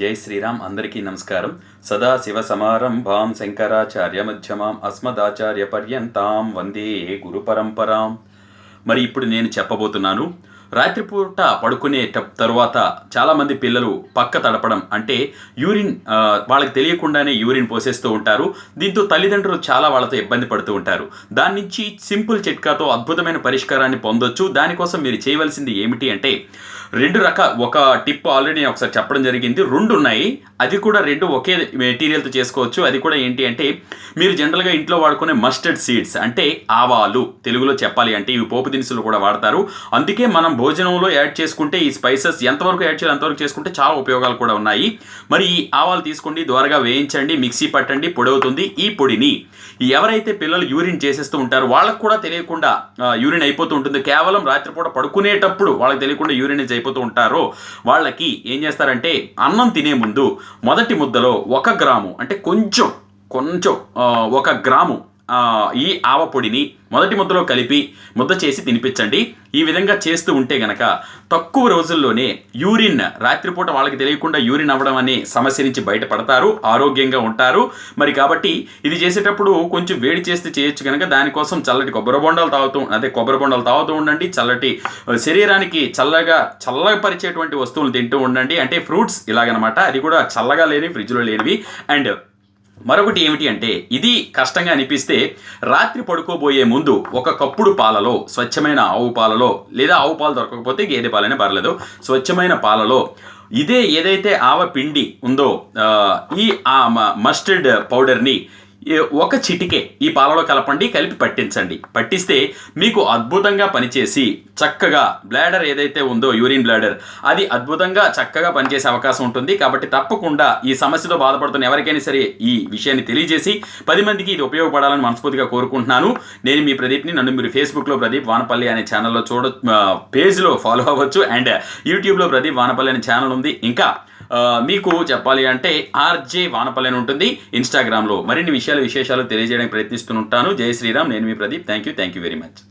జై శ్రీరామ్ అందరికీ నమస్కారం. సదా శివ సమారంభాం శంకరాచార్య మధ్యమాం అస్మదాచార్య పర్యంతాం. వందే గురు పరంపరాం. మరి ఇప్పుడు నేను చెప్పబోతున్నాను. రాత్రిపూట పడుకునే తర్వాత తరువాత చాలామంది పిల్లలు పక్క తడపడం అంటే యూరిన్ వాళ్ళకి తెలియకుండానే యూరిన్ పోసేస్తూ ఉంటారు. దీంతో తల్లిదండ్రులు చాలా వాళ్ళతో ఇబ్బంది పడుతూ ఉంటారు. దాని నుంచి సింపుల్ చిట్కాతో అద్భుతమైన పరిష్కారాన్ని పొందొచ్చు. దానికోసం మీరు చేయవలసింది ఏమిటి అంటే రెండు రక ఒక టిప్ ఆల్రెడీ నేను ఒకసారి చెప్పడం జరిగింది. రెండు ఉన్నాయి. అది కూడా రెండు ఒకే మెటీరియల్తో చేసుకోవచ్చు. అది కూడా ఏంటి అంటే మీరు జనరల్గా ఇంట్లో వాడుకునే మస్టర్డ్ సీడ్స్ అంటే ఆవాలు. తెలుగులో చెప్పాలి అంటే ఇవి పోపు దినుసులు కూడా వాడతారు. అందుకే మనం భోజనంలో యాడ్ చేసుకుంటే ఈ స్పైసెస్ ఎంతవరకు యాడ్ చేయాలి అంతవరకు చేసుకుంటే చాలా ఉపయోగాలు కూడా ఉన్నాయి. మరి ఈ ఆవాలు తీసుకోండి ద్వారగా వేయించండి మిక్సీ పట్టండి పొడి అవుతుంది. ఈ పొడిని ఎవరైతే పిల్లలు యూరిన్ చేసేస్తూ ఉంటారో వాళ్ళకు కూడా తెలియకుండా యూరిన్ అయిపోతూ ఉంటుంది. కేవలం రాత్రిపూట పడుకునేటప్పుడు వాళ్ళకి తెలియకుండా యూరిన్ అయిపోతూ ఉంటారో వాళ్ళకి ఏం చేస్తారంటే అన్నం తినే ముందు మొదటి ముద్దలో ఒక గ్రాము అంటే కొంచెం కొంచెం ఒక గ్రాము ఈ ఆవ పొడిని మొదటి ముద్దలో కలిపి ముద్ద చేసి తినిపించండి. ఈ విధంగా చేస్తూ ఉంటే గనక తక్కువ రోజుల్లోనే యూరిన్ రాత్రిపూట వాళ్ళకి తెలియకుండా యూరిన్ అవ్వడం అనే సమస్య నుంచి బయటపడతారు ఆరోగ్యంగా ఉంటారు. మరి కాబట్టి ఇది చేసేటప్పుడు కొంచెం వేడి చేస్తే చేయొచ్చు కనుక దానికోసం చల్లటి కొబ్బరి బొండాలు తాగుతూ అదే కొబ్బరి బొండాలు తాగుతూ ఉండండి. చల్లటి శరీరానికి చల్లగా చల్లపరిచేటువంటి వస్తువులు తింటూ ఉండండి. అంటే ఫ్రూట్స్ ఇలాగనమాట. అది కూడా చల్లగా లేని ఫ్రిడ్జ్లో లేనివి. అండ్ మరొకటి ఏమిటి అంటే ఇది కష్టంగా అనిపిస్తే రాత్రి పడుకోబోయే ముందు ఒక కప్పుడు పాలలో స్వచ్ఛమైన ఆవు పాలలో లేదా ఆవు పాలు దొరకకపోతే గేదె పాలైనా పర్లేదు స్వచ్ఛమైన పాలలో ఇదే ఏదైతే ఆవ పిండి ఉందో ఈ ఆ మ- మస్టర్డ్ పౌడర్ని ఒక చిటికే ఈ పాలలో కలపండి కలిపి పట్టించండి. పట్టిస్తే మీకు అద్భుతంగా పనిచేసి చక్కగా బ్లాడర్ ఏదైతే ఉందో యూరిన్ బ్లాడర్ అది అద్భుతంగా చక్కగా పనిచేసే అవకాశం ఉంటుంది. కాబట్టి తప్పకుండా ఈ సమస్యతో బాధపడుతున్న ఎవరికైనా సరే ఈ విషయాన్ని తెలియజేసి పది మందికి ఇది ఉపయోగపడాలని మనస్ఫూర్తిగా కోరుకుంటున్నాను. నేను మీ ప్రదీప్ని నన్ను మీరు ఫేస్బుక్లో ప్రదీప్ వానపల్లి అనే ఛానల్లో చూడ పేజ్లో ఫాలో అవ్వచ్చు. అండ్ యూట్యూబ్లో ప్రదీప్ వానపల్లి అనే ఛానల్ ఉంది. ఇంకా మీకు చెప్పాలి అంటే ఆర్జే వానపల్లి అని ఉంటుంది. ఇన్స్టాగ్రామ్లో మరిన్ని విషయాలు విశేషాలు తెలియజేయడానికి ప్రయత్నిస్తుంటాను జై శ్రీరామ్ నేను మీ Pradeep. Thank you thank you very much